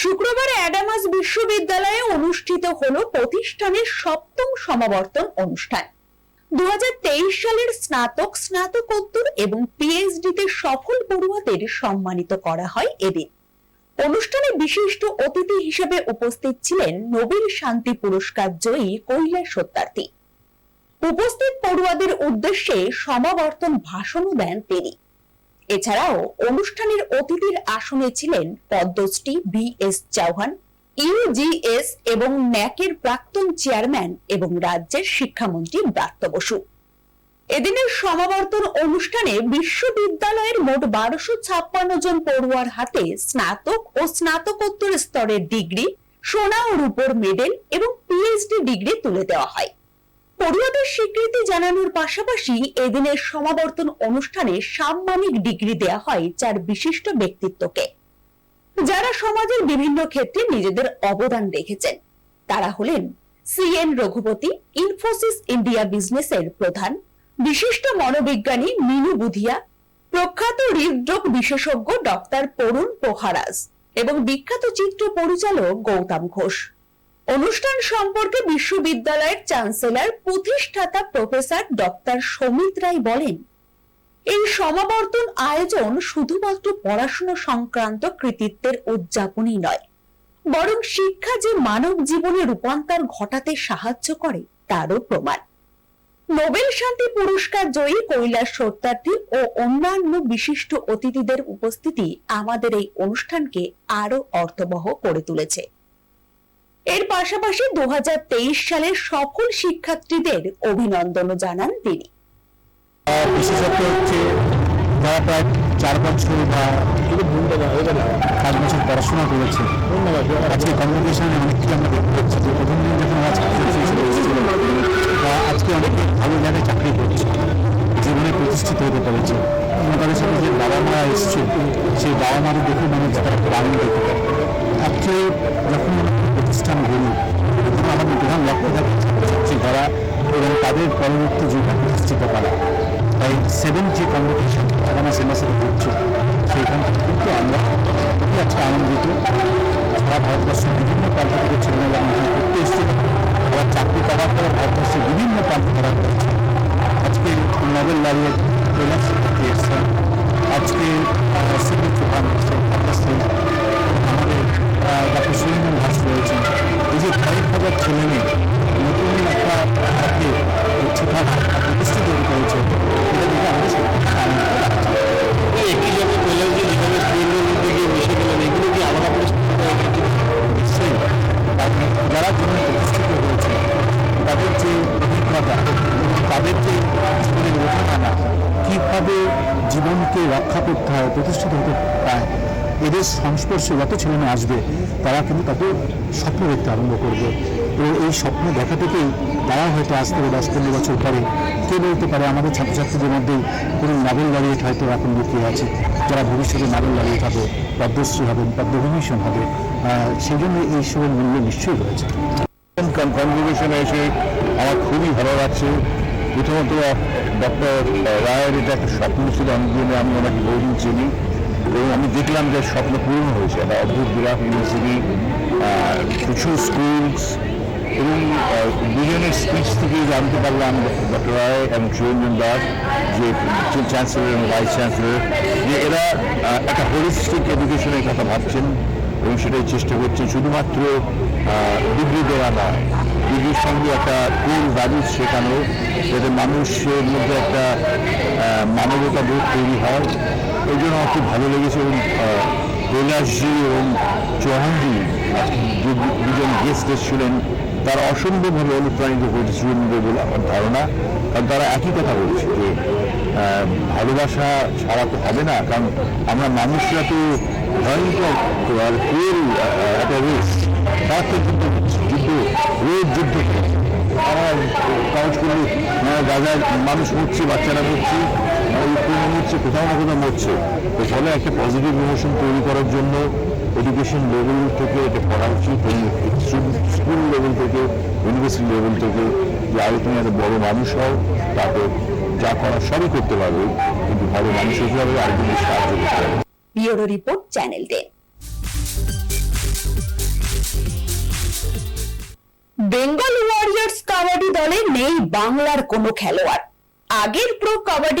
শুক্রবার অ্যাডামাস বিশ্ববিদ্যালয়ে অনুষ্ঠিত হলো প্রতিষ্ঠানের সপ্তম সমাবর্তন অনুষ্ঠান। দু সালের স্নাতক, স্নাতকোত্তর এবং পিএইচডি তে সফল পড়ুয়াদের সম্মানিত করা হয় এদিন। অনুষ্ঠানে বিশিষ্ট অতিথি হিসেবে উপস্থিত ছিলেন নোবেল শান্তি পুরস্কার জয়ী কৈলাস সত্যার্থী। উপস্থিত পড়ুয়াদের উদ্দেশ্যে সমাবর্তন ভাষণও দেন তিনি। এছাড়াও অনুষ্ঠানের অতিথির আসনে ছিলেন Padmashri B S Chauhan UGS এবং ন্যাকের প্রাক্তন চেয়ারম্যান এবং রাজ্যের শিক্ষামন্ত্রী ব্রাত্য বসু। এদিনের সমাবর্তন অনুষ্ঠানে বিশ্ববিদ্যালয়ের মোট বারোশো ছাপ্পান্ন জন পড়ুয়ার হাতে স্নাতক ও স্নাতকোত্তর স্তরের ডিগ্রি, সোনা ও রূপোর মেডেল এবং পিএইচডি ডিগ্রি তুলে দেওয়া হয়। পড়ুয়াদের স্বীকৃতি জানানোর পাশাপাশি এদিনের সমাবর্তন অনুষ্ঠানে সাম্মানিক ডিগ্রি দেয়া হয় চার বিশিষ্ট ব্যক্তিত্বকে। যারা সমাজের বিভিন্ন ক্ষেত্রে নিজেদের অবদান রেখেছেন। তারা হলেন সিএন রঘুপতি, ইনফোসিস ইন্ডিয়া বিজনেসের প্রধান, বিশিষ্ট মনোবিজ্ঞানী মিনু বুধিয়া, প্রখ্যাত হৃদরোগ বিশেষজ্ঞ ডক্টর পরুণ পোহারাজ এবং বিখ্যাত চিত্র পরিচালক গৌতম ঘোষ। অনুষ্ঠান সম্পর্কে বিশ্ববিদ্যালয়ের চ্যান্সেলর, প্রতিষ্ঠাতা প্রফেসর ডক্টর সমিত রায় বলেন, এই সমাবর্তন আয়োজন শুধুমাত্র পড়াশোনা সংক্রান্ত কৃতিত্বের উদযাপনই নয়, বরং শিক্ষা যে মানব জীবনে রূপান্তর ঘটাতে সাহায্য করে তারও প্রমাণ। নোবেল শান্তি পুরস্কার জয়ী কৈলাস সত্যার্থী ও অন্যান্য বিশিষ্ট অতিথিদের উপস্থিতি আমাদের এই অনুষ্ঠানকে আরও অর্থবহ করে তুলেছে। এর পাশাপাশি দু সালের সকল শিক্ষার্থীদের অভিনন্দনও জানান তিনি। আর বিশেষত্ব হচ্ছে যারা প্রায় চার বছর বা পাঁচ বছর পড়াশোনা করেছে, আজকে অনেক কিছু আমরা দেখতে পাচ্ছি যে যখন বা আজকে অনেকে ভালো জায়গায় চাকরি করছে, জীবনে প্রতিষ্ঠিত হতে পেরেছে। তাদের সাথে যে বাবা মা এসছে, সেই বাবা মাদের দেখে মানুষ তারা আনন্দ পেতে পারে। আজকে যখন একটা গড়ি তখন আমাদের প্রধান লক্ষ্য থাকে যে তারা এবং তাদের পরবর্তী জীবন প্রতিষ্ঠিত করা। তাই সেভেন যে কম্পিটিশন আগামী সেমাসের হচ্ছে। সেইখান থেকে কিন্তু আমরা খুবই আজকে আনন্দিত। সারা ভারতবর্ষের বিভিন্ন প্রান্ত থেকে ছেলেমেয়েরা আমাদের করতে এসছে তাদের যে জীবনের ওঠানামা কীভাবে জীবনকে রক্ষা করতে হয়, প্রতিষ্ঠিত হতে পায় এদের সংস্পর্শে যত ছেলেমেয়ে আসবে, তারা কিন্তু তাদের স্বপ্ন দেখতে আরম্ভ করবে। এবং এই স্বপ্ন দেখা থেকেই তারা হয়তো আজ থেকে দশ পনেরো বছর পরে, কে বলতে পারে আমাদের ছাত্রছাত্রীদের মধ্যেই কোনো নাবেল লরিয়েট হয়তো এখন লুকিয়ে আছে, যারা ভবিষ্যতে নাবেল লরিয়েট হবে, পদ্মশ্রী হবেন পদ্মবিভূষণ হবে সেই জন্য এই সবের মূল্য নিশ্চয়ই রয়েছে। কনভোকেশনে এসে আমার খুবই ভালো লাগছে। প্রথমত ডক্টর রায়ের এটা একটা স্বপ্ন ছিল, আমি অনেকদিনে আমি ওনাকে বহুদিন চিনি। এবং আমি দেখলাম যে স্বপ্ন পূরণ হয়েছে, একটা অদ্ভুত বিরাট ইউনিভার্সিটি প্রচুর স্কুলস এবং দুজনের স্পিচ থেকে জানতে পারলাম ডক্টর রায় এবং সুরেন্দ্রন দাস, যে চ্যান্সেলর এবং ভাইস চ্যান্সেলর যে এরা একটা হোলিস্টিক এডুকেশনের কথা ভাবছেন, এবং সেটাই চেষ্টা করছে শুধুমাত্র ডিগ্রি দেওয়া নয় ডিগ্রির সঙ্গে একটা কোর ভ্যালুস শেখানো, যাতে মানুষের মধ্যে একটা মানবতা বোধ তৈরি হয়। এই জন্য আমার খুব ভালো লেগেছে এবং কৈলাসজি এবং চৌহানজি দুজন গেস্ট এসেছিলেন। তারা অসম্ভবভাবে অনুপ্রাণিত করেছে সুরেন্দ্র বলে আমার ধারণা। কারণ তারা একই কথা বলছে যে ভালোবাসা ছাড়া তো হবে না। কারণ আমরা মানুষরা তো ভয়ঙ্কর, আর রেস তার যুদ্ধ যুদ্ধ রোজ যুদ্ধ আমার গাজায় মানুষ মরছে বাচ্চারা মরছে ইউক্রেনে মরছে কোথাও না কোথাও মরছে তো ফলে একটা পজিটিভ ইমোশন তৈরি করার জন্য এডুকেশন লেভেল থেকে এটা করা উচিত স্কুল লেভেল থেকে ইউনিভার্সিটি লেভেল থেকে যে আরও তুমি একটা বড় মানুষ হও তাতে যা করার সবই করতে পারবে কিন্তু ভালো মানুষ হতে হবে আরেকজনের সাহায্য করতে হবে রিপোর্ট চ্যানেল টেন নেই বাংলার কোনো খেলোয়াড়। আগের প্রো কাবাডি